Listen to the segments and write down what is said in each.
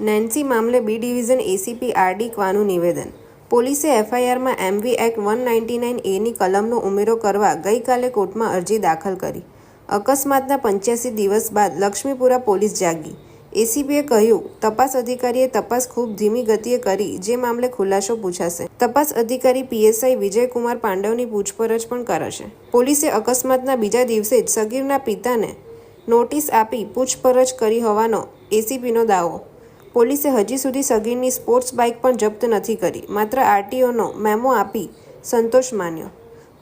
Nancy મામલે B division ACP RD ક્વાનું નિવેદન. પોલીસે એફઆઈઆરમાં MV act one ninety nine એની કલમનો ઉમેરો કરવા ગઈકાલે કોર્ટમાં અરજી દાખલ કરી. અકસ્માતના પંચ્યાસી દિવસ બાદ લક્ષ્મીપુરા પોલીસ જાગી. એસીપીએ કહ્યું, તપાસ અધિકારીએ તપાસ ખૂબ ધીમી ગતિએ કરી, જે મામલે ખુલાસો પૂછાશે. તપાસ અધિકારી પીએસઆઈ વિજયકુમાર પાંડવની પૂછપરછ પણ કરાશે. પોલીસે અકસ્માતના બીજા દિવસે જ સગીરના પિતાને નોટિસ આપી પૂછપરછ કરી હોવાનો એસીપીનો દાવો. પોલીસે હજી સુધી સગીરની સ્પોર્ટ્સ બાઇક પણ જપ્ત નથી કરી. માત્ર આરટીઓનો મેમો આપી સંતોષ માન્યો.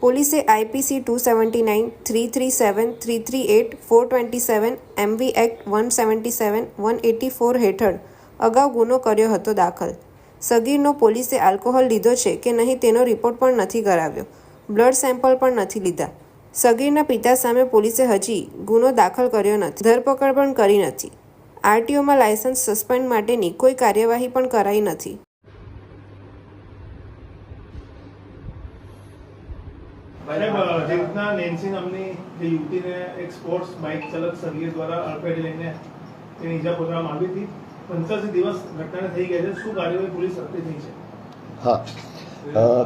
પોલીસે IPC two seventy nine, three three seven, three three eight, four twenty seven, MV act, one seventy seven, one eighty four હેઠળ અગાઉ ગુનો કર્યો હતો દાખલ. સગીરનો પોલીસે આલ્કોહોલ લીધો છે કે નહીં તેનો રિપોર્ટ પણ નથી કરાવ્યો. બ્લડ સેમ્પલ પણ નથી લીધા. સગીરના પિતા સામે પોલીસે હજી ગુનો દાખલ કર્યો નથી. ધરપકડ પણ કરી નથી. આરટીઓમાં લાયસન્સ સસ્પેન્ડ માટેની કોઈ કાર્યવાહી પણ કરાઈ નથી. સાહેબ નેન્સી નામની જે યુવતીને એક સ્પોર્ટ્સ બાઇક ચાલક સગીર દ્વારા અડફેટે લઈને તેની ઈજા પહોંચાડવામાં આવી હતી. પંચ્યાસી દિવસ ઘટનાને થઈ ગયા છે. શું કાર્યવાહી પોલીસ કરતી થઈ છે? હા.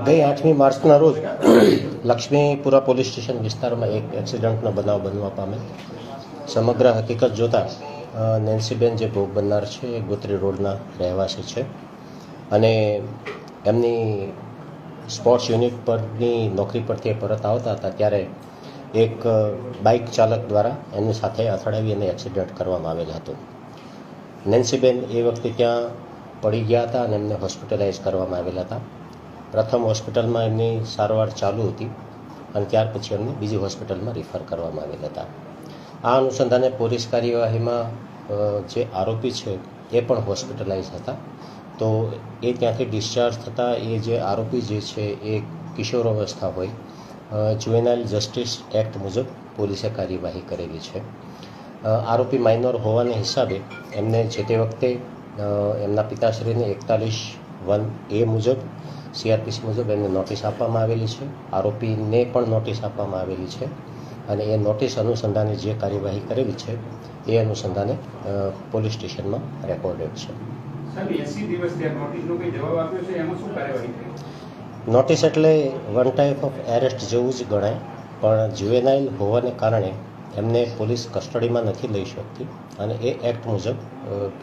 ગઈ આઠમી માર્ચના રોજ લક્ષ્મીપુરા પોલીસ સ્ટેશન વિસ્તારમાં એક એક્સિડન્ટનો બનાવ બનવા પામેલ. સમગ્ર હકીકત જોતાં નેન્સીબેન જે ભોગ બનનાર છે એ ગોત્રી રોડના રહેવાસી છે. અને એમની સ્પોર્ટ્સ યુનિટ પરની નોકરી પરથી એ પરત આવતા હતા ત્યારે એક બાઇક ચાલક દ્વારા એમની સાથે અથડાવી અને એક્સિડન્ટ કરવામાં આવેલ હતું. નેન્સીબેન એ વખતે ત્યાં પડી ગયા હતા અને એમને હોસ્પિટલાઇઝ કરવામાં આવેલા હતા. પ્રથમ હોસ્પિટલમાં એમની સારવાર ચાલુ હતી અને ત્યાર પછી એમને બીજી હોસ્પિટલમાં રિફર કરવામાં આવેલા હતા. આ અનુસંધાને પોલીસ કાર્યવાહીમાં જે આરોપી છે, એ પણ હોસ્પિટલાઇઝ હતા. તો એ ત્યાંથી ડિસ્ચાર્જ થતાં એ જે આરોપી જે છે, એ કિશોર અવસ્થા હોય. જુવેનાઇલ જસ્ટિસ એક્ટ મુજબ પોલીસે કાર્યવાહી કરેલી છે. આરોપી માઇનોર હોવાને હિસાબે એમને જે તે વખતે એમના પિતાશ્રીને એકતાલીસ વન એ મુજબ, સીઆરપીસી મુજબ એમને નોટિસ આપવામાં આવેલી છે. આરોપીને પણ નોટિસ આપવામાં આવેલી છે. અને એ નોટિસ અનુસંધાને જે કાર્યવાહી કરેલી છે એ અનુસંધાને પોલીસ સ્ટેશનમાં રેકોર્ડેડ છે. સાહેબ એસી દિવસ ત્યાં નોટિસનો કંઈ જવાબ આપ્યો છે? એમાં શું કાર્યવાહી થઈ? નોટિસ એટલે વન ટાઈપ ઓફ એરેસ્ટ જેવું જ ગણાય પણ જ્યુએનાઇલ હોવાને કારણે એમને પોલીસ કસ્ટડીમાં નથી લઈ શકતી અને એ એક્ટ મુજબ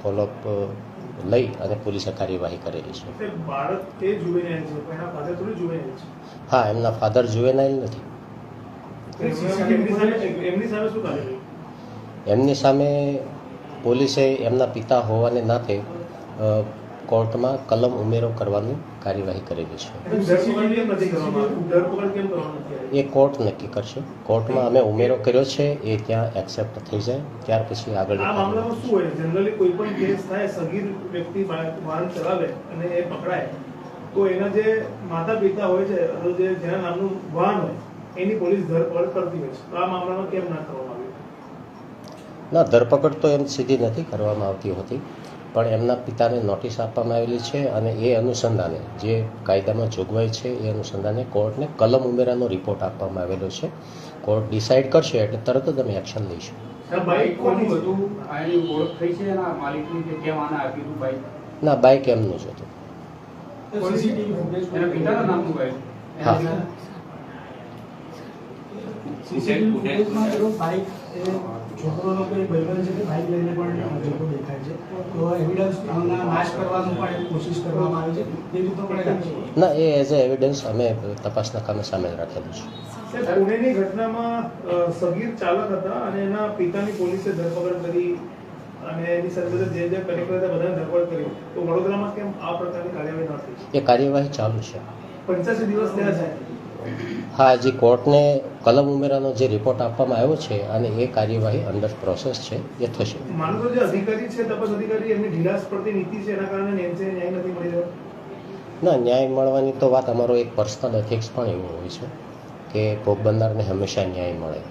ફોલોઅપ લઈ અને પોલીસે કાર્યવાહી કરેલી છે. હા એમના ફાધર જુએનાઇલ નથી. એમની સામે પોલીસે એમના પિતા હોવાને નાતે કોર્ટમાં કલમ ઉમેરો કરવાની કાર્યવાહી કરેલી છે? એ કોર્ટ નક્કી કરશે. કોર્ટમાં અમે ઉમેરો કર્યો છે એ ત્યાં એક્સેપ્ટ થઈ જાય. ત્યાર પછી આગળ જનરલી કોઈ પણ કેસ થાય સગીર વ્યક્તિ વાહન ચલાવે અને એ પકડાય તો એના જે માતા પિતા હોય છે જે જેના નામનું વાહન હોય એની પોલીસ ધરપકડ કરતી હોય છે. તો આ મામલામાં કેમ ના કરવામાં આવ્યું? ના ધરપકડ તો એમ સીધી નથી કરવામાં આવતી હોતી પણ એમના પિતાને નોટિસ આપવામાં આવેલી છે અને એ અનુસંધાને જે કાયદામાં જોગવાઈ છે એ અનુસંધાને કોર્ટને કલમ ઉમેરાનો રિપોર્ટ આપવામાં આવેલો છે. કોર્ટ ડિસાઇડ કરશે એટલે તરત જ અમે એક્શન લઈશું. આ બાઈક કોની કોનું હતું હતું આની ઓળખ થઈ છે એના માલિકની કે કેમ આને આપ્યું હતું બાઈક ના બાઇક એમનું જ હતું. હા. બાઇક છોકરોનો કોઈ છે કે બાઇક લઈને પણ જતો દેખાય છે? તો એવિડન્સ નાશ કરવાનો પણ કોશિશ કરવામાં આવે છે? તે રીતનો પણ ના એ એઝ અ એવિડન્સ અમે તપાસના કામે સામેલ રાખેલું છે. પુણેની ઘટનામાં સગીર ચાલક હતા અને એના પિતાની પોલીસે ધરપકડ કરી અને એની સાથે સાથે જે જે કનેક્ટર હતા બધાને ધરપકડ કરી તો વડોદરામાં કેમ આ પ્રકારની કાર્યવાહી ન થઈ? એ કાર્યવાહી ચાલુ છે. પંચ્યાસી દિવસ થયા છે. હા હજી કોર્ટને કલમ ઉમેરાનો જે રિપોર્ટ આપવામાં આવ્યો છે અને એ કાર્યવાહી અંડર પ્રોસેસ છે એ થશે. માનો જે અધિકારી છે તપાસ અધિકારી એમની ઢીલાસ પડતી નીતિ છે એના કારણે ન્યાય નથી મળી રહ્યો? ના ન્યાય મળવાની તો વાત અમારો એક પર્સનલ એથિક્સ પણ એવું હોય છે કે ભોગ બનનારને હંમેશા ન્યાય મળે.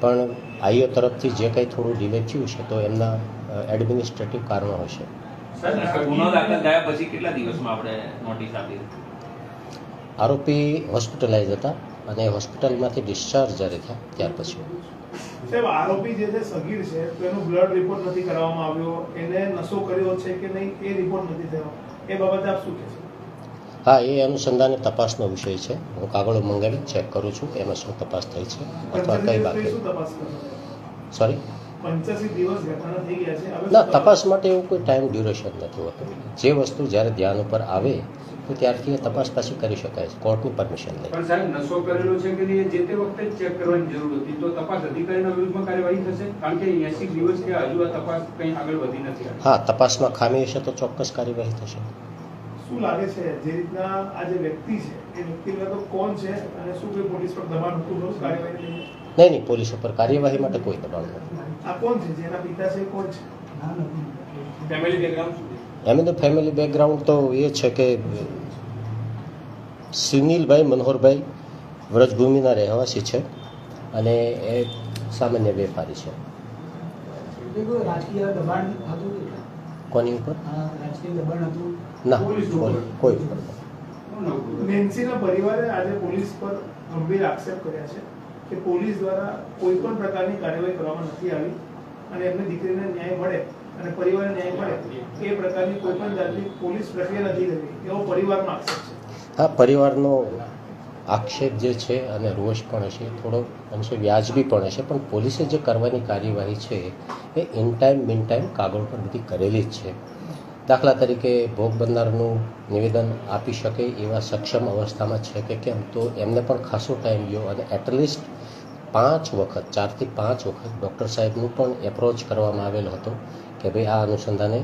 પણ આઈઓ તરફથી જે કંઈ થોડું ડિલે થયું છે તો એમના એડમિનિસ્ટ્રેટિવ કારણો હશે સાહેબ ગુનો દાખલ થયા પછી કેટલા દિવસમાં આપણે નોટિસ આપી આરોપી હોસ્પિટલાઇઝ હતા. અને હોસ્પિટલમાંથી ડિસ્ચાર્જ જ્યારે થયા ત્યાર પછી. સાહેબ આરોપી જે છે સગીર છે તો એનો બ્લડ રિપોર્ટ નથી કરવામાં આવ્યો. એને નશો કર્યો છે કે નહીં એ રિપોર્ટ નથી થયો. એ બાબતે આપ શું કહેશો? હા એ અનુસંધાને તપાસનો વિષય છે. હું કાગળો મંગાવી ચેક કરું છું એમાં શું તપાસ થઈ છે અથવા કઈ બાકી શું તપાસ સોરી ના તપાસ માટે એવું કોઈ ટાઈમ ડ્યુરેશન નથી હોતું. જે વસ્તુ જ્યારે ધ્યાન ઉપર આવે તો ત્યારથી એ તપાસ પાછી કરી શકાય છે. કોર્ટની પરમિશન લઈ. પણ સાહેબ નશો કરેલો છે કે નહીં જે તે વખતે ચેક કરવાની જરૂર હતી. તો તપાસ અધિકારીના વિરુદ્ધમાં કાર્યવાહી થશે? કારણ કે એસી દિવસ કે હજુ આ તપાસ કંઈ આગળ વધી નથી હા તપાસમાં ખામી હશે તો ચોક્કસ કાર્યવાહી થશે. શું લાગે છે જે રીતના આ જે વ્યક્તિ છે એ વ્યક્તિ તો કોણ છે અને શું કોઈ પોલીસ પર દબાણ હતું કાર્યવાહી થઈ? નહીં નહીં પોલીસ ઉપર કાર્યવાહી માટે કોઈ દબાણ નથી. એમની કોણ છે? જેના પિતા છે એ કોણ છે? ના નથી ફેમિલી બેકગ્રાઉન્ડ તો એ છે કે સુનિલભાઈ મનોહરભાઈ વ્રજભૂમિના રહેવાસી છે અને એ સામાન્ય વેપારી છે. એ કોઈ રાજકીય દબાણ હતું કોની ઉપર? આ રાજકીય દબાણ હતું? ના પોલીસ કોઈ ઉપર. નેન્સીના પરિવારે આજે પોલીસ પર ગંભીર આક્ષેપ કર્યા છે. કે પોલીસ દ્વારા કોઈ પણ પ્રકારની કાર્યવાહી કરવામાં નથી આવી અને એમની દીકરીને ન્યાય મળે અને પરિવારને ન્યાય મળે, એ પ્રકારની કોઈ પણ જાતની પોલીસ પ્રક્રિયા નથી કરી એવો પરિવારનો આક્ષેપ છે. હા પરિવારનો આક્ષેપ જે છે અને રોષ પણ હશે, થોડો અંશે વ્યાજબી પણ હશે, પણ પોલીસે જે કરવાની કાર્યવાહી છે, એ ઇન ટાઈમ મિન ટાઈમ કાગળ પર બધી કરેલી જ છે. દાખલા તરીકે ભોગ બનનારનું નિવેદન આપી શકે એવા સક્ષમ અવસ્થામાં છે કે કેમ? તો એમને પણ ખાસો ટાઈમ ગયો અને એટલીસ્ટ પાંચ વખત, ચારથી પાંચ વખત ડૉક્ટર સાહેબનું પણ એપ્રોચ કરવામાં આવેલો હતો કે ભાઈ આ અનુસંધાને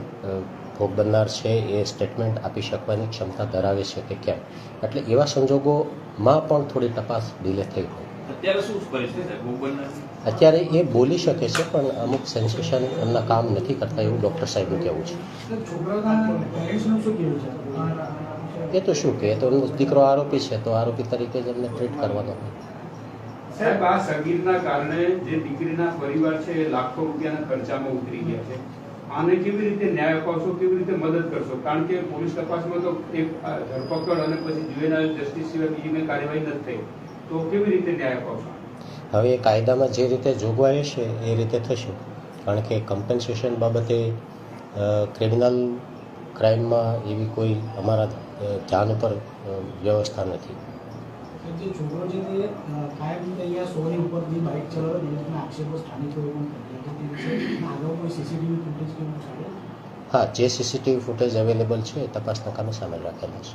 ભોગ બનનાર છે એ સ્ટેટમેન્ટ આપી શકવાની ક્ષમતા ધરાવે છે કે કેમ? એટલે એવા સંજોગોમાં પણ થોડી તપાસ ડીલે થઈ હોય. અત્યારે શું પરિસ્થિતિ છે? ભોગ બનનારની? અત્યારે એ બોલી શકે છે પણ અમુક સેન્સેશન એમના કામ નથી કરતા એવું ડૉક્ટર સાહેબનું કહેવું છે. એટલે છોકરાના પેરેન્ટ્સનું શું કહેવું છે? આ- એ તો શું કે તો એમનો દીકરો આરોપી છે તો આરોપી તરીકે જ એમને ટ્રીટ કરવાનો હોય. સાહેબ આ સગીરના કારણે જે દીકરીના પરિવાર છે એ લાખો રૂપિયાના ખર્ચામાં ઉતરી ગયા છે. આને કેવી રીતે ન્યાય અપાવશો કેવી રીતે મદદ કરશો? કારણ કે પોલીસ તપાસમાં તો એક આ ધરપકડ અને પછી જુવેનાઇલ જસ્ટિસ સિવાય બીજી કાર્યવાહી નથી થઈ. તો કેવી રીતે ન્યાય અપાવશો? હવે એ કાયદામાં જે રીતે જોગવાઈ હશે એ રીતે થશે. કારણ કે કમ્પન્સેશન બાબતે ક્રિમિનલ ક્રાઇમમાં એવી કોઈ અમારા ધ્યાન ઉપર વ્યવસ્થા નથી. હા જે સીસીટીવી ફૂટેજ અવેલેબલ છે એ તપાસના કામે સામેલ રાખેલા છે.